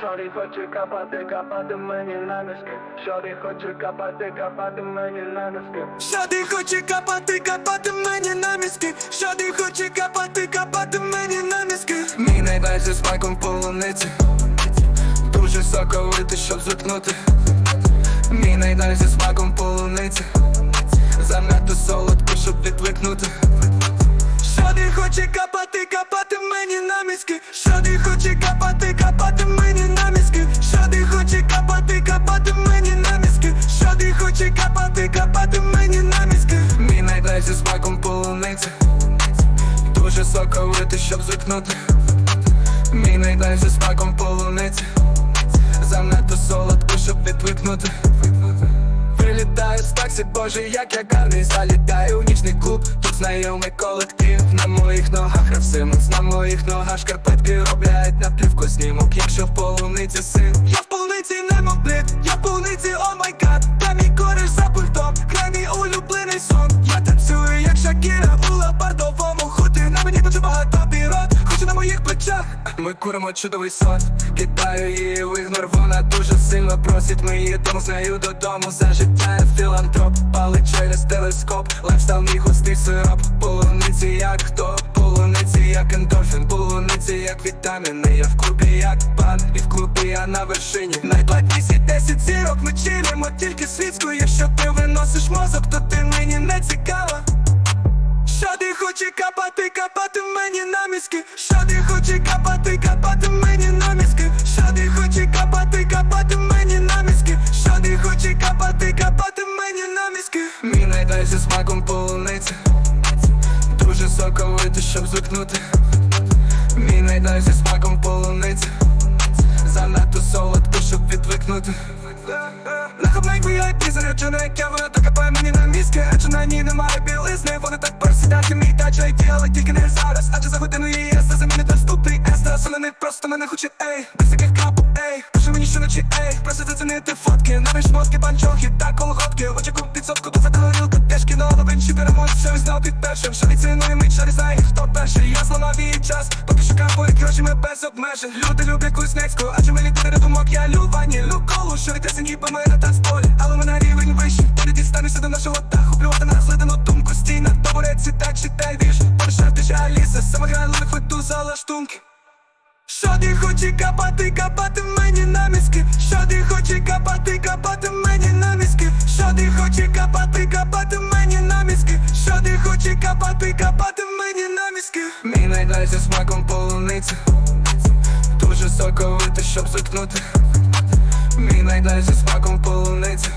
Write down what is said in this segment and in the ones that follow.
Шорі хоче капати, капати мені на мізки Шорі хоче капати, капати мені на мізки Шади хоче капати, капати мені на мізки Шади хоче капати, капати мені на мізки Мій найдальше з майком полуниці Дуже соковитий, щоб звикнути Мій найдальше з маком полуниці Занадто солодко, Мій найдальше з полуниці. Дуже соковитий, щоб звикнути Мій найдальше з маком полуниці. Занадто солодко, щоб відвикнути. Прилітаю з таксі, боже, як я гарний. Залітаю у нічний клуб, тут знайомий колектив. На моїх ногах ревсимус, на моїх ногах шкарпетки. Роблять наплівку знімок Якщо в полуниці куримо чудовий сон, кидаю її в ігнор Вона дуже сильно просить, ми їдемо з нею додому За життя я філантроп, палить через телескоп Лайфстайл мій густий сироп. Полуниці як хто, полуниці як ендорфін. Полуниці як вітаміни, я в клубі як пан. І в клубі я на вершині. Найплатніші 10 зірок, ми чилимо тільки світською Якщо ти виносиш мозок, то ти мені не цікава. Шади хоче капати, капати мені на мізки Дуже щоб звикнути Мій найдальше з маком полуниці. Занадто солодко, щоб відвикнути. Нахабний VIP заряджена, як я вона мені на мізки. Адже на ній немає білизни, вони так пересідати мій тач ID, але тільки не зараз. Адже за годину її еста замінить доступний еста Солений просто мене хоче, ей, без таких капу, ей. Пише мені щоночі, ей, просто зацінити фотки Навіть шмотки, банчохи та колготки. В очіку підсотку, то за теж кіно що знав під першим? Що цінує мить, що знає, хто перший? Я зламав її час, поки шукав гроші ми без обмежень. Люди люблять кузнецьку, адже ми літери думок Я лювані, люколу, що йдеться ніби ми на танцполі. Але ми на рівень вищий, тоді дістанешся до нашого даху Плювати на злидану думку, стій на табуреці, так читай вірш. Порішав ти Аліса, саме грали ходу за лаштунки. Шоди хоче капати, капати мені хоче капати, капати мені на мізки. Мій найдальше смаком полуниці. Дуже соковитий, щоб звикнути Мій найдальше смаком полуниці.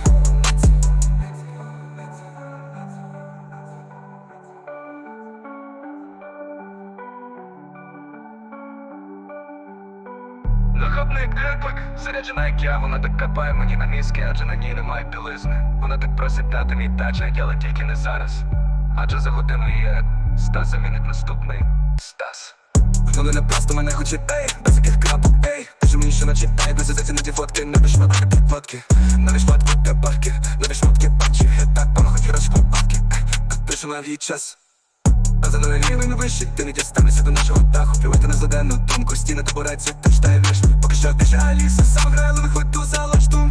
Нахабник еклик, заряджена як я, вона так капає мені на мізки, адже на ній немає білизни. Вона так просить дати мій тач, але тільки не зараз адже за годину є Стас замінить наступний Стас. Внули не просто мене хоч ей, без яких крапок, ей. Ти мені, що наче, начитай, без зацінить ті фотки, не без шматки підводки Нові шматки та барки, нові шматки бачі, так там хоч гроші бабки Пишемо в її час. А за новий рівень вищий, ти не дістанешся до нашого даху. Півати на заденну думку, стіна ти ж читає вірш Поки що ти ж Аліса, сам грає, лови хоч ту залашту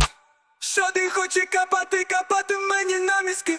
Що ти хоче капати, капати в мені на мізки.